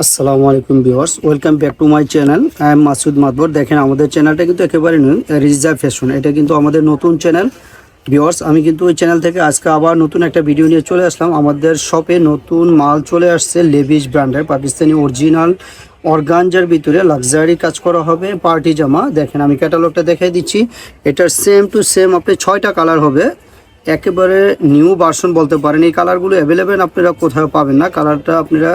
আসসালামু আলাইকুম viewers, welcome back to my channel. I am Masud Madbar দেখেন, আমাদের চ্যানেলটা কিন্তু একেবারে নতুন রিজার্ভ ফ্যাশন। এটা কিন্তু আমাদের নতুন চ্যানেল। ভিউয়ার্স, আমি কিন্তু ওই চ্যানেল থেকে আজকে আবার নতুন একটা ভিডিও নিয়ে চলে আসলাম। আমাদের শপে নতুন মাল চলে আসছে লেভিস ব্র্যান্ডের, পাকিস্তানি অরিজিনাল অর্গানজার ভিতরে। লাক্সারি কাজ করা হবে, পার্টি জামা। দেখেন, আমি ক্যাটালগটা দেখাই দিচ্ছি। এটার সেম টু সেম আপনি ছয়টা কালার হবে। একেবারে নিউ ভার্সন বলতে পারেন। এই কালারগুলো অ্যাভেলেবেল আপনারা কোথাও পাবেন না। কালারটা আপনারা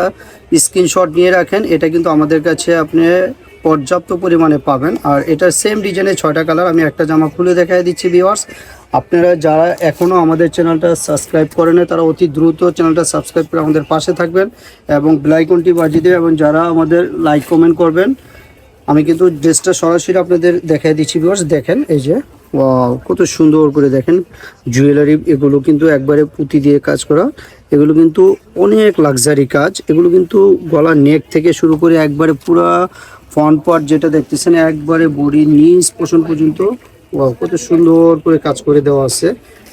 স্ক্রিনশট নিয়ে রাখেন। এটা কিন্তু আমাদের কাছে আপনি পর্যাপ্ত পরিমাণে পাবেন। আর এটা সেম ডিজাইনের ছয়টা কালার আমি একটা জামা খুলে দেখাই দিচ্ছি ভিওয়ার্স আপনারা যারা এখনও আমাদের চ্যানেলটা সাবস্ক্রাইব করেন তারা অতি দ্রুত চ্যানেলটা সাবস্ক্রাইব করে আমাদের পাশে থাকবেন এবং বেলাইকনটি বাজিয়ে দেবেন এবং যারা আমাদের লাইক কমেন্ট করবেন, আমি কিন্তু ড্রেসটা সরাসরি আপনাদের দেখাই দিচ্ছি ভিউয়ার্স দেখেন, এই যে কত সুন্দর করে দেখেন। জুয়েলারি এগুলো কিন্তু একবারে পুঁতি দিয়ে কাজ করা। এগুলো কিন্তু অনেক লাক্সারি কাজ। এগুলো কিন্তু গলা নেক থেকে শুরু করে একবারে পুরা ফ্রন্ট পার্ট যেটা দেখতেছেন, একবারে বডি নিচ পোষণ পর্যন্ত কত সুন্দর করে কাজ করে দেওয়া আছে।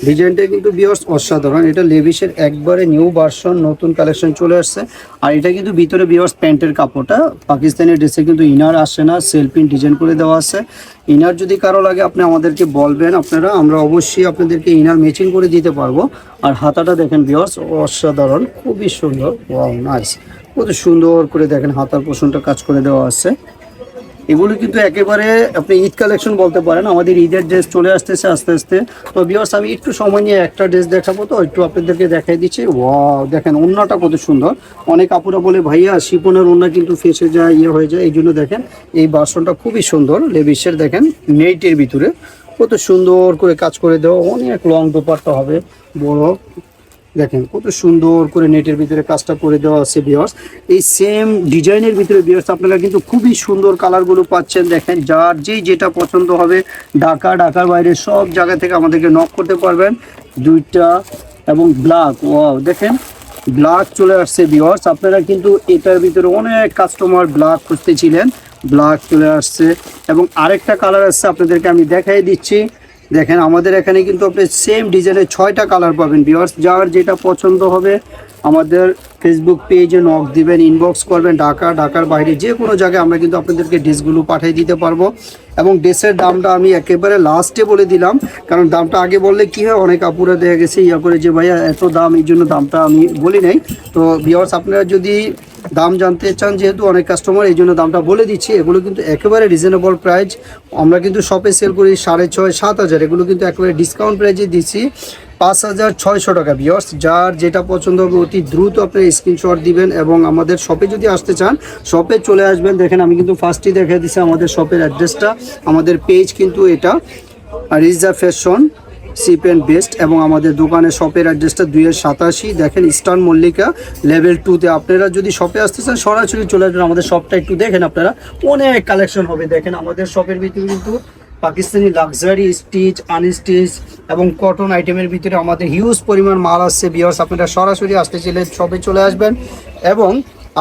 ডিজাইনটা কিন্তু বিয়ার্স অসাধারণ। এটা লেভিসের একবারে নিউ ভার্সন নতুন কালেকশন চলে আসছে। আর এটা কিন্তু ভিতরে বিয়ার্স প্যান্টের কাপড়টা। পাকিস্তানের ড্রেসে কিন্তু ইনার আসে না সেলফিন ডিজাইন করে দেওয়া আছে। ইনার যদি কারও লাগে, আপনি আমাদেরকে বলবেন। আপনারা, আমরা অবশ্যই আপনাদেরকে ইনার ম্যাচিং করে দিতে পারব। আর হাতাটা দেখেন বিয়ার্স অসাধারণ, খুবই সুন্দর। ওয়াও নাইস কত সুন্দর করে দেখেন হাতার পোষণটা কাজ করে দেওয়া আছে। এগুলো কিন্তু একেবারে আপনি ঈদ কালেকশন বলতে পারেন। আমাদের ঈদের ড্রেস চলে আসতেছে আস্তে আস্তে। তো বিয়ার্স আমি একটু সময় নিয়ে একটা ড্রেস দেখাবো তো, একটু আপনাদেরকে দেখাই দিচ্ছি। ওয়াও, দেখেন ওন্নাটা কত সুন্দর। অনেক আপুরা বলে, ভাইয়া, শিপনের ওন্না কিন্তু ফেসে যায় ইয়ে হয়ে যায়। এই জন্য দেখেন, এই বাসনটা খুবই সুন্দর। লেবিসের দেখেন নেইটের ভিতরে। কত সুন্দর করে কাজ করে দেওয়া। অনেক লং দোপারটা হবে। বড়। দেখেন, কত সুন্দর করে নেটের ভিতরে কাজটা করে দেওয়া আছে বিয়ার্স এই সেম ডিজাইনের ভিতরে বিয়ার্স আপনারা কিন্তু খুবই সুন্দর কালারগুলো পাচ্ছেন। দেখেন, যার যেই যেটা পছন্দ হবে, ঢাকা, ঢাকার বাইরে সব জায়গা থেকে আমাদেরকে নক করতে পারবেন। দুইটা এবং ব্ল্যাক ওয়াও দেখেন ব্ল্যাক চলে আসছে বিয়ার্স আপনারা কিন্তু এটার ভিতরে অনেক কাস্টমার ব্ল্যাক খুঁজতেছিলেন। ব্ল্যাক চলে আসছে এবং আরেকটা কালার আসছে আপনাদেরকে আমি দেখাই দিচ্ছি। দেখেন, আমাদের এখানে কিন্তু আপনি সেম ডিজাইনের ছয়টা কালার পাবেন ভিউয়ার্স যার যেটা পছন্দ হবে, আমাদের ফেসবুক পেজে নক দিবেন ইনবক্স করবেন, ঢাকা, ঢাকার বাইরে যে কোনো জায়গায় আমরা কিন্তু আপনাদেরকে ড্রেসগুলো পাঠিয়ে দিতে পারব। এবং ড্রেসের দামটা আমি একেবারে লাস্টে বলে দিলাম, কারণ দামটা আগে বললে কি হয়, অনেক আপুরা দেখা গেছে ইয়া করে যে, ভাইয়া, এত দাম, এই জন্য দামটা আমি বলি নাই। তো ভিউয়ার্স আপনারা যদি দাম জানতে চান যেহেতু অনেক কাস্টমার এই জন্য দামটা বলে দিচ্ছি। এগুলো কিন্তু একেবারে রিজনেবল প্রাইস আমরা কিন্তু শপে সেল করি সাড়ে ছয়, সাত হাজার। এগুলো কিন্তু একেবারে ডিসকাউন্ট প্রাইজে দিচ্ছি। পাঁচ হাজার ছয়শো টাকা বিয়র্স যার যেটা পছন্দ হবে অতি দ্রুত আপনি স্ক্রিনশট দিবেন এবং আমাদের শপে যদি আসতে চান শপে চলে আসবেন। দেখেন, আমি কিন্তু ফার্স্টই দেখে দিচ্ছি আমাদের শপের অ্যাড্রেসটা আমাদের পেজ কিন্তু এটা রিজা ফ্যাশন সিপ অ্যান্ড বেস্ট এবং আমাদের দোকানের শপের অ্যাড্রেসটা দুইয়ের সাতাশি। দেখেন ইস্টার্ন মল্লিকা লেভেল টুতে আপনারা যদি শপে আসতে চান, সরাসরি চলে আসবেন আমাদের শপটা একটু দেখেন আপনারা, অনেক কালেকশন হবে। দেখেন আমাদের শপের ভিতরে কিন্তু পাকিস্তানি লাক্সারি স্টিচ আনস্টিচ এবং কটন আইটেমের ভিতরে আমাদের হিউজ পরিমাণ মাল আসছে। বিয়ার্স আপনারা সরাসরি আসতে চাইলে শপে চলে আসবেন। এবং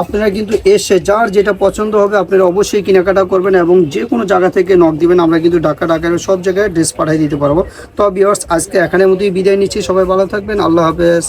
আপনারা কিন্তু এসে যার যেটা পছন্দ হবে আপনারা অবশ্যই কেনাকাটা করবেন এবং যে কোনো জায়গা থেকে নক দিবেন, আমরা কিন্তু ঢাকা ঢাকার সব জায়গায় ড্রেস পাঠিয়ে দিতে পারব। তো বিয়ার্স আজকে এখানের মধ্যেই বিদায় নিচ্ছি। সবাই ভালো থাকবেন। আল্লাহ হাফেজ।